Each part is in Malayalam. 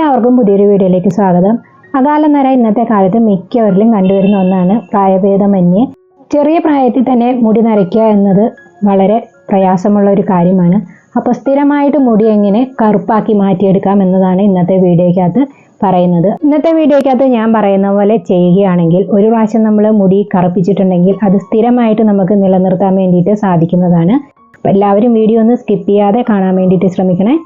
എല്ലാവർക്കും പുതിയൊരു വീഡിയോയിലേക്ക് സ്വാഗതം. അകാല നര ഇന്നത്തെ കാലത്ത് മിക്കവരിലും കണ്ടുവരുന്ന ഒന്നാണ് പ്രായഭേദമന്യേ. ചെറിയ പ്രായത്തിൽ തന്നെ മുടി നരയ്ക്കുക എന്നത് വളരെ പ്രയാസമുള്ള ഒരു കാര്യമാണ്. അപ്പോൾ സ്ഥിരമായിട്ട് മുടി എങ്ങനെ കറുപ്പാക്കി മാറ്റിയെടുക്കാം എന്നതാണ് ഇന്നത്തെ വീഡിയോയ്ക്കകത്ത് പറയുന്നത്. ഇന്നത്തെ വീഡിയോയ്ക്കകത്ത് ഞാൻ പറയുന്ന പോലെ ചെയ്യുകയാണെങ്കിൽ ഒരു പ്രാവശ്യം നമ്മൾ മുടി കറുപ്പിച്ചിട്ടുണ്ടെങ്കിൽ അത് സ്ഥിരമായിട്ട് നമുക്ക് നിലനിർത്താൻ വേണ്ടിയിട്ട് സാധിക്കുന്നതാണ്. എല്ലാവരും വീഡിയോ ഒന്ന് സ്കിപ്പ് ചെയ്യാതെ കാണാൻ വേണ്ടിയിട്ട് ശ്രമിക്കണേ.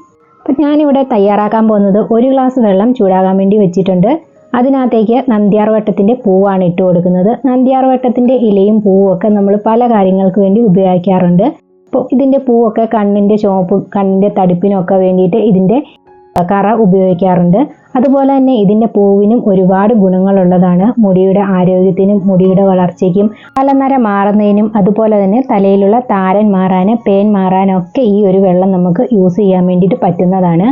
അപ്പം ഞാനിവിടെ തയ്യാറാക്കാൻ പോകുന്നത് ഒരു ഗ്ലാസ് വെള്ളം ചൂടാകാൻ വേണ്ടി വെച്ചിട്ടുണ്ട്. അതിനകത്തേക്ക് നന്ദ്യാർവട്ടത്തിന്റെ പൂവാണ് ഇട്ട് കൊടുക്കുന്നത്. നന്ദ്യാർവട്ടത്തിന്റെ ഇലയും പൂവും ഒക്കെ നമ്മൾ പല കാര്യങ്ങൾക്ക് വേണ്ടി ഉപയോഗിക്കാറുണ്ട്. അപ്പോൾ ഇതിന്റെ പൂവൊക്കെ കണ്ണിന്റെ ചുവപ്പും കണ്ണിന്റെ തടിപ്പിനൊക്കെ വേണ്ടിയിട്ട് ഇതിന്റെ കറ ഉപയോഗിക്കാറുണ്ട്. അതുപോലെ തന്നെ ഇതിന്റെ പൂവിനും ഒരുപാട് ഗുണങ്ങളുള്ളതാണ്. മുടിയുടെ ആരോഗ്യത്തിനും മുടിയുടെ വളർച്ചയ്ക്കും തലനര മാറുന്നതിനും അതുപോലെ തന്നെ തലയിലുള്ള താരൻ മാറാൻ പേൻ മാറാനൊക്കെ ഈ ഒരു വെള്ളം നമുക്ക് യൂസ് ചെയ്യാൻ വേണ്ടിയിട്ട് പറ്റുന്നതാണ്.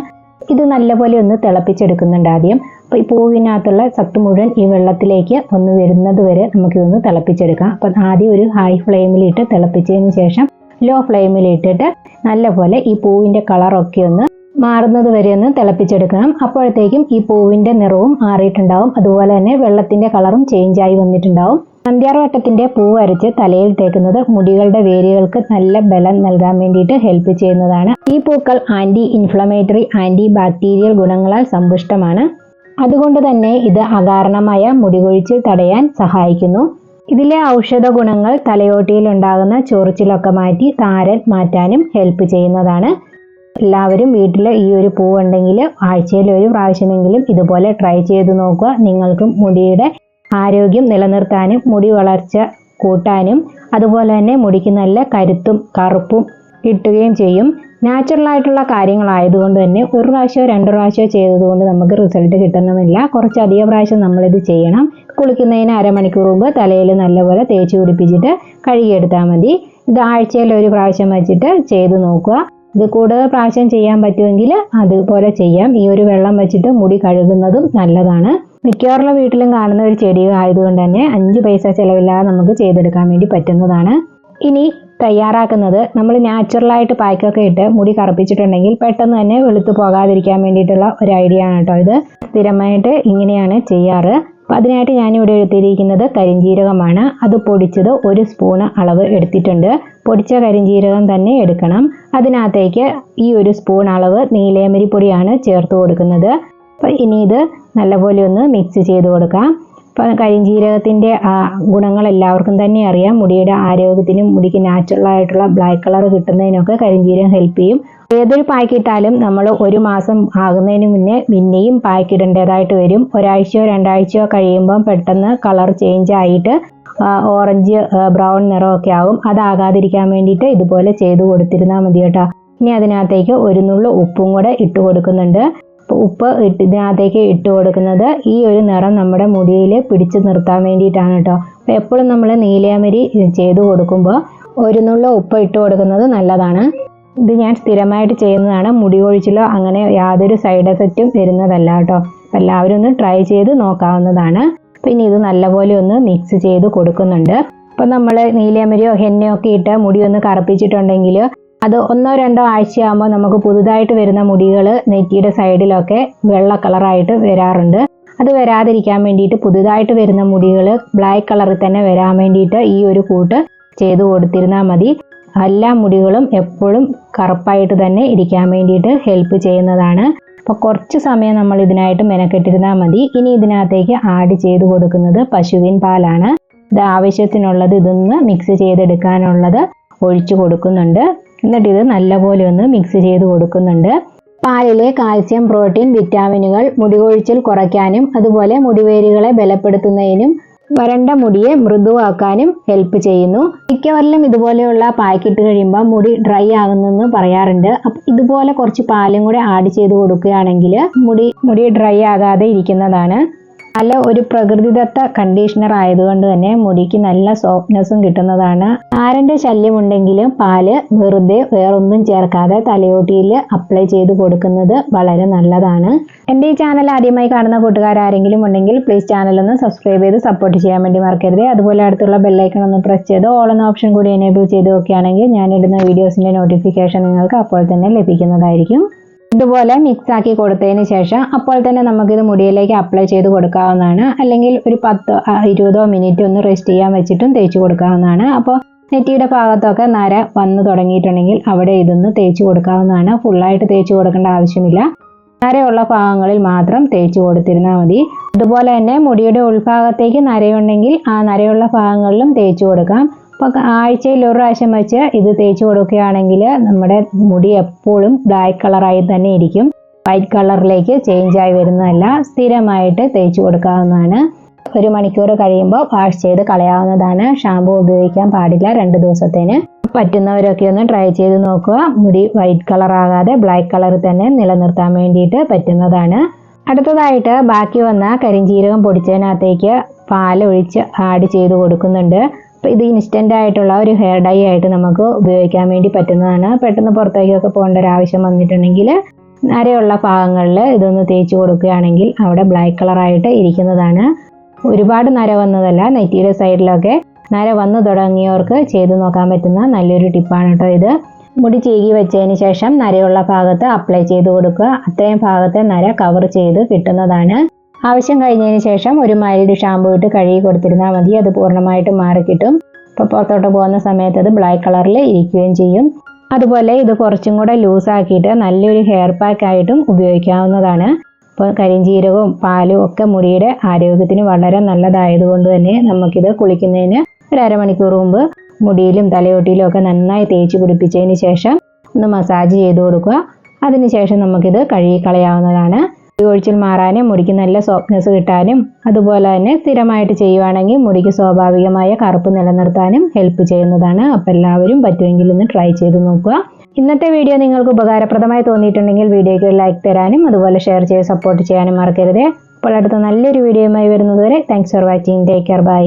ഇത് നല്ലപോലെ ഒന്ന് തിളപ്പിച്ചെടുക്കുന്നുണ്ട് ആദ്യം. അപ്പോൾ ഈ പൂവിനകത്തുള്ള സത്ത് മുഴുവൻ ഈ വെള്ളത്തിലേക്ക് ഒന്ന് വരുന്നത് വരെ നമുക്കിതൊന്ന് തിളപ്പിച്ചെടുക്കാം. അപ്പം ആദ്യം ഒരു ഹൈ ഫ്ലെയിമിലിട്ട് തിളപ്പിച്ചതിന് ശേഷം ലോ ഫ്ലെയിമിലിട്ടിട്ട് നല്ലപോലെ ഈ പൂവിന്റെ കളറൊക്കെ ഒന്ന് മാറുന്നത് വരെ ഒന്ന് തിളപ്പിച്ചെടുക്കണം. അപ്പോഴത്തേക്കും ഈ പൂവിന്റെ നിറവും മാറിയിട്ടുണ്ടാവും. അതുപോലെ തന്നെ വെള്ളത്തിന്റെ കളറും ആയി വന്നിട്ടുണ്ടാവും. സന്ധ്യാർവട്ടത്തിന്റെ പൂവ് അരച്ച് തലയിൽ തേക്കുന്നത് മുടികളുടെ വേരുകൾക്ക് നല്ല ബലം നൽകാൻ വേണ്ടിയിട്ട് ഹെൽപ്പ് ചെയ്യുന്നതാണ്. ഈ പൂക്കൾ ആന്റി ഇൻഫ്ലമേറ്ററി ആന്റി ബാക്ടീരിയൽ ഗുണങ്ങളാൽ സമ്പുഷ്ടമാണ്. അതുകൊണ്ട് തന്നെ ഇത് അകാരണമായ മുടികൊഴിച്ചിൽ തടയാൻ സഹായിക്കുന്നു. ഇതിലെ ഔഷധ ഗുണങ്ങൾ തലയോട്ടിയിൽ ഉണ്ടാകുന്ന ചൊറിച്ചിലൊക്കെ മാറ്റി താരൻ മാറ്റാനും ഹെൽപ്പ് ചെയ്യുന്നതാണ്. എല്ലാവരും വീട്ടിൽ ഈ ഒരു പൂവുണ്ടെങ്കിൽ ആഴ്ചയിൽ ഒരു പ്രാവശ്യമെങ്കിലും ഇതുപോലെ ട്രൈ ചെയ്ത് നോക്കുക. നിങ്ങൾക്കും മുടിയുടെ ആരോഗ്യം നിലനിർത്താനും മുടി വളർച്ച കൂട്ടാനും അതുപോലെ തന്നെ മുടിക്ക് നല്ല കരുത്തും കറുപ്പും കിട്ടുകയും ചെയ്യും. നാച്ചുറൽ ആയിട്ടുള്ള കാര്യങ്ങളായതുകൊണ്ട് തന്നെ ഒരു പ്രാവശ്യമോ രണ്ട് പ്രാവശ്യമോ ചെയ്തതുകൊണ്ട് നമുക്ക് റിസൾട്ട് കിട്ടണമെന്നില്ല. കുറച്ച് അധിക പ്രാവശ്യം നമ്മളിത് ചെയ്യണം. കുളിക്കുന്നതിന് അരമണിക്കൂർ മുമ്പ് തലയിൽ നല്ലപോലെ തേച്ച് പിടിപ്പിച്ചിട്ട് കഴുകിയെടുത്താൽ മതി. ഇത് ആഴ്ചയിൽ ഒരു പ്രാവശ്യം വെച്ചിട്ട് ചെയ്ത് നോക്കുക. ഇത് കൂടുതൽ പ്രാവശ്യം ചെയ്യാൻ പറ്റുമെങ്കിൽ അതുപോലെ ചെയ്യാം. ഈ ഒരു വെള്ളം വെച്ചിട്ട് മുടി കഴുകുന്നതും നല്ലതാണ്. മിക്കവാറുള്ള വീട്ടിലും കാണുന്ന ഒരു ചെടി ആയതുകൊണ്ട് തന്നെ അഞ്ച് പൈസ ചിലവില്ലാതെ നമുക്ക് ചെയ്തെടുക്കാൻ വേണ്ടി പറ്റുന്നതാണ്. ഇനി തയ്യാറാക്കുന്നത് നമ്മൾ നാച്ചുറലായിട്ട് പായ്ക്കൊക്കെ ഇട്ട് മുടി കറുപ്പിച്ചിട്ടുണ്ടെങ്കിൽ പെട്ടെന്ന് തന്നെ വെളുത്തു പോകാതിരിക്കാൻ വേണ്ടിയിട്ടുള്ള ഒരു ഐഡിയ ആണ് കേട്ടോ ഇത്. സ്ഥിരമായിട്ട് ഇങ്ങനെയാണ് ചെയ്യാറ്. അപ്പോൾ അതിനായിട്ട് ഞാനിവിടെ എടുത്തിരിക്കുന്നത് കരിഞ്ചീരകമാണ്. അത് പൊടിച്ചത് ഒരു സ്പൂണ് അളവ് എടുത്തിട്ടുണ്ട്. പൊടിച്ച കരിഞ്ചീരകം തന്നെ എടുക്കണം. അതിനകത്തേക്ക് ഈ ഒരു സ്പൂൺ അളവ് നീലേമരി പൊടിയാണ് ചേർത്ത് കൊടുക്കുന്നത്. അപ്പോൾ ഇനി ഇത് നല്ലപോലെ ഒന്ന് മിക്സ് ചെയ്ത് കൊടുക്കാം. അപ്പോൾ കരിഞ്ജീരകത്തിന്റെ ഗുണങ്ങൾ എല്ലാവർക്കും തന്നെ അറിയാം. മുടിയുടെ ആരോഗ്യത്തിനും മുടിക്ക് നാച്ചുറൽ ആയിട്ടുള്ള ബ്ലാക്ക് കളർ കിട്ടുന്നതിനൊക്കെ കരിഞ്ജീരകം ഹെൽപ്പ് ചെയ്യും. ഏതൊരു പായ്ക്കിട്ടാലും നമ്മൾ ഒരു മാസം ആകുന്നതിന് മുന്നേ പിന്നെയും പായ്ക്ക് ഇടേണ്ടതായിട്ട് വരും. ഒരാഴ്ചയോ രണ്ടാഴ്ചയോ കഴിയുമ്പം പെട്ടെന്ന് കളർ ചേഞ്ച് ആയിട്ട് ഓറഞ്ച് ബ്രൗൺ നിറമൊക്കെ ആകും അതാകാതിരിക്കാൻ വേണ്ടിയിട്ട് ഇതുപോലെ ചെയ്തു കൊടുത്തിരുന്നാൽ മതി കേട്ടോ ഇനി അതിനകത്തേക്ക് ഒരു നുള്ളു ഉപ്പും കൂടെ ഇട്ട് കൊടുക്കുന്നുണ്ട്. ഉപ്പ് ഇട്ട് ഇതിനകത്തേക്ക് ഇട്ട് കൊടുക്കുന്നത്. ഈ ഒരു നിറം നമ്മുടെ മുടിയിൽ പിടിച്ചു നിർത്താൻ വേണ്ടിയിട്ടാണ് കേട്ടോ അപ്പോൾ എപ്പോഴും നമ്മൾ നീലയമരി ചെയ്ത് കൊടുക്കുമ്പോൾ ഒരു നുള്ള ഉപ്പ് ഇട്ട് കൊടുക്കുന്നത് നല്ലതാണ്. ഇത് ഞാൻ സ്ഥിരമായിട്ട് ചെയ്യുന്നതാണ്. മുടി കൊഴിച്ചിലോ അങ്ങനെ യാതൊരു സൈഡ് എഫക്റ്റും വരുന്നതല്ല കേട്ടോ എല്ലാവരും ഒന്ന് ട്രൈ ചെയ്ത് നോക്കാവുന്നതാണ്. പിന്നെ ഇത് നല്ലപോലെ ഒന്ന് മിക്സ് ചെയ്ത് കൊടുക്കുന്നുണ്ട്. അപ്പം നമ്മൾ നീലയമരിയോ ഹെന്നയോ ഒക്കെ ഇട്ട് മുടി ഒന്ന് കറുപ്പിച്ചിട്ടുണ്ടെങ്കിൽ അത് ഒന്നോ രണ്ടോ ആഴ്ചയാകുമ്പോൾ നമുക്ക് പുതുതായിട്ട് വരുന്ന മുടികൾ നെറ്റിയുടെ സൈഡിലൊക്കെ വെള്ള കളറായിട്ട് വരാറുണ്ട്. അത് വരാതിരിക്കാൻ വേണ്ടിയിട്ട് പുതുതായിട്ട് വരുന്ന മുടികൾ ബ്ലാക്ക് കളറിൽ തന്നെ വരാൻ വേണ്ടിയിട്ട് ഈ ഒരു കൂട്ട് ചെയ്തു കൊടുത്തിരുന്നാൽ മതി. എല്ലാ മുടികളും എപ്പോഴും കറുപ്പായിട്ട് തന്നെ ഇരിക്കാൻ വേണ്ടിയിട്ട് ഹെൽപ്പ് ചെയ്യുന്നതാണ്. അപ്പോൾ കുറച്ച് സമയം നമ്മൾ ഇതിനായിട്ട് മെനക്കെട്ടിരുന്നാൽ മതി. ഇനി ഇതിനകത്തേക്ക് ആഡ് ചെയ്ത് കൊടുക്കുന്നത് പശുവിൻ പാലാണ്. ഇത് ആവശ്യത്തിനുള്ളത് ഇതൊന്ന് മിക്സ് ചെയ്തെടുക്കാനുള്ളത് ഒഴിച്ചു കൊടുക്കുന്നുണ്ട്. എന്നിട്ട് ഇത് നല്ലപോലെ ഒന്ന് മിക്സ് ചെയ്ത് കൊടുക്കുന്നുണ്ട്. പാലിലെ കാൽസ്യം പ്രോട്ടീൻ വിറ്റാമിനുകൾ മുടികൊഴിച്ചിൽ കുറയ്ക്കാനും അതുപോലെ മുടിവേരുകളെ ബലപ്പെടുത്തുന്നതിനും വരണ്ട മുടിയെ മൃദുവാക്കാനും ഹെൽപ്പ് ചെയ്യുന്നു. മിക്കവരിലും ഇതുപോലെയുള്ള പാക്കറ്റ് കഴിയുമ്പോൾ മുടി ഡ്രൈ ആകുന്നെന്ന് പറയാറുണ്ട്. അപ്പം ഇതുപോലെ കുറച്ച് പാലും കൂടെ ആഡ് ചെയ്ത് കൊടുക്കുകയാണെങ്കിൽ മുടി മുടി ഡ്രൈ ആകാതെ ഇരിക്കുന്നതാണ്. നല്ല ഒരു പ്രകൃതിദത്ത കണ്ടീഷണർ ആയതുകൊണ്ട് തന്നെ മുടിക്ക് നല്ല സോഫ്റ്റ്നെസ്സും കിട്ടുന്നതാണ്. ആരന്റെ ഉണ്ടെങ്കിലും പാൽ വെറുതെ വേറൊന്നും ചേർക്കാതെ തലയോട്ടിയിൽ അപ്ലൈ ചെയ്ത് കൊടുക്കുന്നത് വളരെ നല്ലതാണ്. എന്റെ ഈ ചാനൽ ആദ്യമായി കാണുന്ന കൂട്ടുകാരാരെങ്കിലും ഉണ്ടെങ്കിൽ പ്ലീസ് ചാനൽ ഒന്ന് സബ്സ്ക്രൈബ് ചെയ്ത് സപ്പോർട്ട് ചെയ്യാൻ വേണ്ടി മറക്കരുത്. അതുപോലെ അടുത്തുള്ള ബെല്ലൈക്കൺ ഒന്ന് പ്രസ് ചെയ്ത് ഓൾ എന്ന ഓപ്ഷൻ കൂടി എനേബിൾ ചെയ്ത് നോക്കുകയാണെങ്കിൽ ഞാനിടുന്ന വീഡിയോസിന്റെ നോട്ടിഫിക്കേഷൻ നിങ്ങൾക്ക് അപ്പോൾ തന്നെ ലഭിക്കുന്നതായിരിക്കും. ഇതുപോലെ മിക്സ് ആക്കി കൊടുത്തതിന് ശേഷം അപ്പോൾ തന്നെ നമുക്കിത് മുടിയിലേക്ക് അപ്ലൈ ചെയ്ത് കൊടുക്കാവുന്നതാണ്. അല്ലെങ്കിൽ ഒരു പത്തോ ഇരുപതോ മിനിറ്റ് ഒന്ന് റെസ്റ്റ് ചെയ്യാൻ വെച്ചിട്ടും തേച്ച് കൊടുക്കാവുന്നതാണ്. അപ്പോൾ നെറ്റിയുടെ ഭാഗത്തൊക്കെ നര വന്നു തുടങ്ങിയിട്ടുണ്ടെങ്കിൽ അവിടെ ഇതൊന്ന് തേച്ച് കൊടുക്കാവുന്നതാണ്. ഫുള്ളായിട്ട് തേച്ച് കൊടുക്കേണ്ട ആവശ്യമില്ല. നരയുള്ള ഭാഗങ്ങളിൽ മാത്രം തേച്ച് കൊടുത്തിരുന്നാൽ മതി. അതുപോലെ തന്നെ മുടിയുടെ ഉൾഭാഗത്തേക്ക് നരയുണ്ടെങ്കിൽ ആ നരയുള്ള ഭാഗങ്ങളിലും തേച്ച് കൊടുക്കാം. അപ്പോൾ ആഴ്ചയിൽ ഒരു പ്രാവശ്യം വെച്ച് ഇത് തേച്ച് കൊടുക്കുകയാണെങ്കിൽ നമ്മുടെ മുടി എപ്പോഴും ബ്ലാക്ക് കളറായി തന്നെ ഇരിക്കും. വൈറ്റ് കളറിലേക്ക് ചേഞ്ച് ആയി വരുന്നതല്ല സ്ഥിരമായിട്ട് തേച്ച് കൊടുക്കാവുന്നതാണ്. ഒരു മണിക്കൂർ കഴിയുമ്പോൾ വാഷ് ചെയ്ത് കളയാവുന്നതാണ്. ഷാമ്പു ഉപയോഗിക്കാൻ പാടില്ല രണ്ട് ദിവസത്തേന്. പറ്റുന്നവരൊക്കെ ഒന്ന് ട്രൈ ചെയ്ത് നോക്കുക. മുടി വൈറ്റ് കളർ ആകാതെ ബ്ലാക്ക് കളർ തന്നെ നിലനിർത്താൻ വേണ്ടിയിട്ട് പറ്റുന്നതാണ്. അടുത്തതായിട്ട് ബാക്കി വന്ന കരിഞ്ചീരകം പൊടിച്ചതിനകത്തേക്ക് പാൽ ഒഴിച്ച് ആഡ് ചെയ്ത് കൊടുക്കുന്നുണ്ട്. അപ്പോൾ ഇത് ഇൻസ്റ്റന്റ് ആയിട്ടുള്ള ഒരു ഹെയർ ഡൈ ആയിട്ട് നമുക്ക് ഉപയോഗിക്കാൻ വേണ്ടി പറ്റുന്നതാണ്. പെട്ടെന്ന് പുറത്തേക്കൊക്കെ പോകേണ്ട ഒരു ആവശ്യം വന്നിട്ടുണ്ടെങ്കിൽ നരയുള്ള ഭാഗങ്ങളിൽ ഇതൊന്ന് തേച്ച് കൊടുക്കുകയാണെങ്കിൽ അവിടെ ബ്ലാക്ക് കളറായിട്ട് ഇരിക്കുന്നതാണ്. ഒരുപാട് നര വന്നതല്ല നെറ്റിയുടെ സൈഡിലൊക്കെ നര വന്നു തുടങ്ങിയവർക്ക് ചെയ്തു നോക്കാൻ പറ്റുന്ന നല്ലൊരു ടിപ്പാണ് കേട്ടോ ഇത്. മുടി ചീകി വെച്ചതിന് ശേഷം നരയുള്ള ഭാഗത്ത് അപ്ലൈ ചെയ്ത് കൊടുക്കുക. അത്രയും ഭാഗത്തെ നര കവർ ചെയ്ത് കിട്ടുന്നതാണ്. ആവശ്യം കഴിഞ്ഞതിന് ശേഷം ഒരു മൈൽഡ് ഷാമ്പു ഇട്ട് കഴുകി കൊടുത്തിരുന്നാൽ മതി. അത് പൂർണമായിട്ടും മാറിക്കിട്ടും. ഇപ്പോൾ പുറത്തോട്ട് പോകുന്ന സമയത്ത് അത് ബ്ലാക്ക് കളറിൽ ഇരിക്കുകയും ചെയ്യും. അതുപോലെ ഇത് കുറച്ചും കൂടെ ലൂസാക്കിയിട്ട് നല്ലൊരു ഹെയർ പാക്ക് ആയിട്ടും ഉപയോഗിക്കാവുന്നതാണ്. ഇപ്പോൾ കരിഞ്ചീരകവും പാലും ഒക്കെ മുടിയുടെ ആരോഗ്യത്തിന് വളരെ നല്ലതായതുകൊണ്ട് തന്നെ നമുക്കിത് കുളിക്കുന്നതിന് ഒരു അരമണിക്കൂർ മുമ്പ് മുടിയിലും തലയോട്ടിയിലും ഒക്കെ നന്നായി തേച്ച് പിടിപ്പിച്ചതിന് ശേഷം ഒന്ന് മസാജ് ചെയ്ത് കൊടുക്കുക. അതിനുശേഷം നമുക്കിത് കഴുകി കളയാവുന്നതാണ് ഒഴിച്ചിൽ മാറാനും മുടിക്ക് നല്ല സോഫ്റ്റ്നെസ് കിട്ടാനും അതുപോലെ തന്നെ സ്ഥിരമായിട്ട് ചെയ്യുവാണെങ്കിൽ മുടിക്ക് സ്വാഭാവികമായ കറുപ്പ് നിലനിർത്താനും ഹെൽപ്പ് ചെയ്യുന്നതാണ്. അപ്പോൾ എല്ലാവരും പറ്റുമെങ്കിൽ ഒന്ന് ട്രൈ ചെയ്ത് നോക്കുക. ഇന്നത്തെ വീഡിയോ നിങ്ങൾക്ക് ഉപകാരപ്രദമായി തോന്നിയിട്ടുണ്ടെങ്കിൽ വീഡിയോയ്ക്ക് ലൈക്ക് തരാനും അതുപോലെ ഷെയർ ചെയ്ത് സപ്പോർട്ട് ചെയ്യാനും മറക്കരുത്. അപ്പോൾ അടുത്ത നല്ലൊരു വീഡിയോയുമായി വരുന്നതുവരെ thanks for watching take care bye